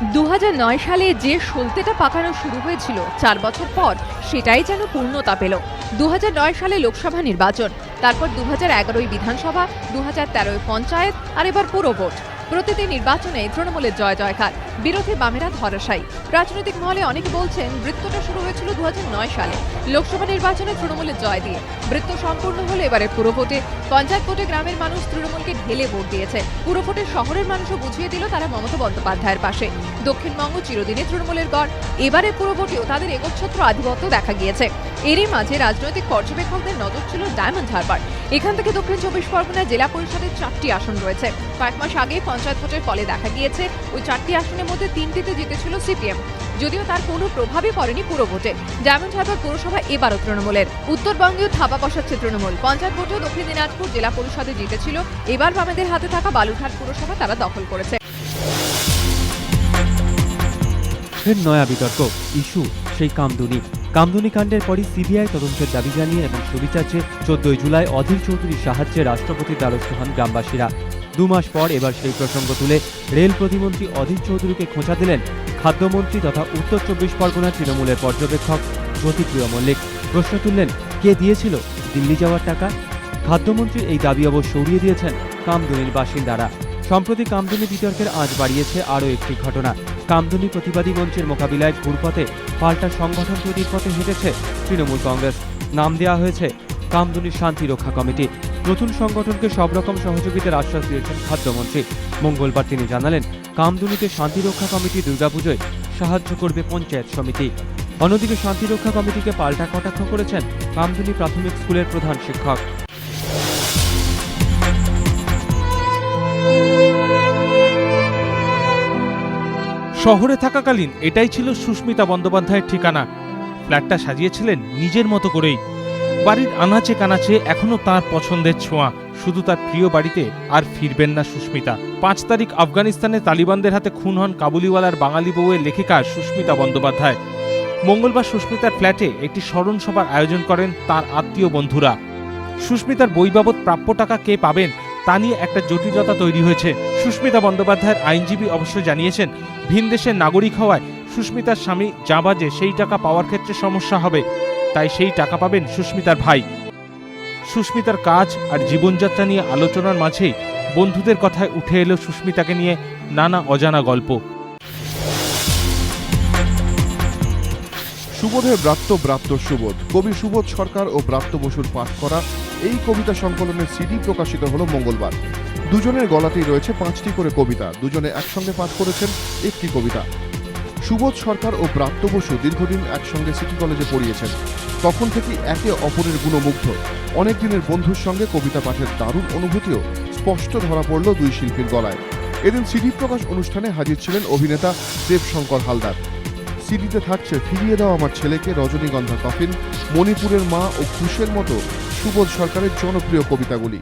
দু হাজার নয় সালে যে সলতেটা পাকানো শুরু হয়েছিল চার বছর পর, সেটাই যেন পূর্ণতা পেল। দু হাজার নয় সালে লোকসভা নির্বাচন, তারপর দু বিধানসভা দু হাজার পঞ্চায়েত, আর এবার পুরো ভোট প্রতিটি নির্বাচনে তৃণমূলের জয় জয়কার। বিরোধী বামেরা ধরাশায়ী। রাজনৈতিক মহলে অনেকে বলছেন, বৃত্তটা শুরু হয়েছিল দু হাজার নয় সালে। লোকসভা নির্বাচনে তৃণমূলের জয় দিয়ে। বৃত্ত সম্পূর্ণ হলে এবারে পুরো ভোটে। পঞ্চায়েত ভোটে গ্রামের মানুষ তৃণমূলকে ঢেলে ভোট দিয়েছে। পুরো ভোটে শহরের মানুষও বুঝিয়ে দিল তারা মমতা বন্দ্যোপাধ্যায়ের পাশে। দক্ষিণবঙ্গ চিরদিনে তৃণমূলের গড়। এবারে পুরো ভোটেও তাদের একচ্ছত্র আধিপত্য দেখা গিয়েছে। এরই মাঝে রাজনৈতিক পর্যবেক্ষকদের নজর ছিল ডায়মন্ড হারবার। এখান থেকে দক্ষিণ চব্বিশ পরগনায় জেলা পরিষদের চারটি আসন রয়েছে। কয়েক মাস আগে পঞ্চায়েত ভোটের ফলে দেখা গিয়েছে, ওই চারটি আসনের মধ্যে তিনটিতে জিতেছিল সিপিএম। যদিও তার কোনো প্রভাবই পড়েনি পুরো ভোটে। ডায়মন্ড হারবার পুরসভা এবারও তৃণমূলের। উত্তরবঙ্গেও থাবা বসাচ্ছে তৃণমূল। পঞ্চায়েত ভোটেও দক্ষিণ দিনাজপুর জেলা পরিষদে জিতেছিল। এবার বামেদের হাতে থাকা বালুরঘাট পুরসভা তারা দখল করেছে। ফের নয়া বিতর্ক। ইস্যু, সেই কামদুনি। কামদুনি কাণ্ডের পরই সিবিআই তদন্তের দাবি জানিয়ে এবং সুবিচার চেয়ে চোদ্দই জুলাই অধীর চৌধুরীর সাহায্যে রাষ্ট্রপতির দ্বারস্থ হন গ্রামবাসীরা। দু মাস পর এবার সেই প্রসঙ্গ তুলে রেল প্রতিমন্ত্রী অধীর চৌধুরীকে খোঁচা দিলেন খাদ্যমন্ত্রী তথা উত্তর চব্বিশ পরগনা তৃণমূলের পর্যবেক্ষক জ্যোতিপ্রিয় মল্লিক। প্রশ্ন তুললেন, কে দিয়েছিল? দিল্লি যাওয়ার টাকা? খাদ্যমন্ত্রীর এই দাবি অবশ্য উড়িয়ে দিয়েছেন কামদুনির বাসিন্দারা। সম্প্রতি কামদুনি বিতর্কের আজ বাড়িয়েছে আরও একটি ঘটনা। কামদুনি প্রতিবাদী মঞ্চের মোকাবিলায় ঘুরপথে পাল্টা সংগঠন তৈরির পথে হেঁটেছে তৃণমূল কংগ্রেস। নাম দেওয়া হয়েছে কামদুনি শান্তি রক্ষা কমিটি। নতুন সংগঠনকে সব রকম সহযোগিতার আশ্বাস দিয়েছেন খাদ্যমন্ত্রী। মঙ্গলবার তিনি জানালেন, কামদুনিতে শান্তি রক্ষা কমিটি দুর্গাপুজোয় সাহায্য করবে পঞ্চায়েত সমিতি। অন্যদিকে শান্তি রক্ষা কমিটিকে পাল্টা কটাক্ষ করেছেন কামদুনি প্রাথমিক স্কুলের প্রধান শিক্ষক। শহরে থাকাকালীন এটাই ছিল সুস্মিতা বন্দ্যোপাধ্যায়ের ঠিকানা। ফ্ল্যাটটা সাজিয়েছিলেন নিজের মতো করেই। বাড়ির আনাচে কানাচে এখনও তার পছন্দের ছোঁয়া। শুধু তার প্রিয় বাড়িতে আর ফিরবেন না সুস্মিতা। পাঁচ তারিখ আফগানিস্তানে তালিবানদের হাতে খুন হন কাবুলিওয়ালার বাঙালি বউয়ের লেখিকা সুস্মিতা বন্দ্যোপাধ্যায়। মঙ্গলবার সুস্মিতার ফ্ল্যাটে একটি স্মরণ সভার আয়োজন করেন তার আত্মীয় বন্ধুরা। সুস্মিতার বই বাবদ প্রাপ্য টাকা কে পাবেন তা নিয়ে একটা জটিলতা তৈরি হয়েছে। সুস্মিতা বন্দ্যোপাধ্যায়ের আইনজীবী অবশ্য জানিয়েছেন ভিনদেশের নাগরিক হওয়ায় সুস্মিতার স্বামী যা বাজে সেই টাকা পাওয়ার ক্ষেত্রে সমস্যা হবে। তাই সেই টাকা পাবেন সুস্মিতার ভাই। সুস্মিতার কাজ আর জীবনযাত্রা নিয়ে আলোচনার মাঝেই বন্ধুদের কথায় উঠে এলো সুস্মিতাকে নিয়ে নানা অজানা গল্প। সুবোধের ব্রাত্য ব্রাত্য সুবোধ। কবি সুবোধ সরকার ও ব্রাত্য বসুর পাঠ করা এই কবিতা সংকলনের সিডি প্রকাশিত হলো মঙ্গলবার। দুজনের গলাতেই রয়েছে পাঁচটি করে কবিতা, দুজনে একসঙ্গে পাঠ করেছেন একটি কবিতা। সুবোধ সরকার ও ব্রাত্য বসু দীর্ঘদিন একসঙ্গে সিটি কলেজে পড়িয়েছেন। তখন থেকেই একে অপরের গুণমুগ্ধ। অনেক দিনের বন্ধুর সঙ্গে কবিতা পাঠের দারুণ অনুভূতিও স্পষ্ট ধরা পড়ল দুই শিল্পীর গলায়। এদিন সিডি প্রকাশ অনুষ্ঠানে হাজির ছিলেন অভিনেতা দেবশঙ্কর হালদার। সিডিতে থাকছে ফিরিয়ে দাও আমার ছেলেকে রজনীগন্ধা কফিন, মণিপুরের মা ও খুশের মতো সুবোধ সরকারের জনপ্রিয় কবিতাগুলি।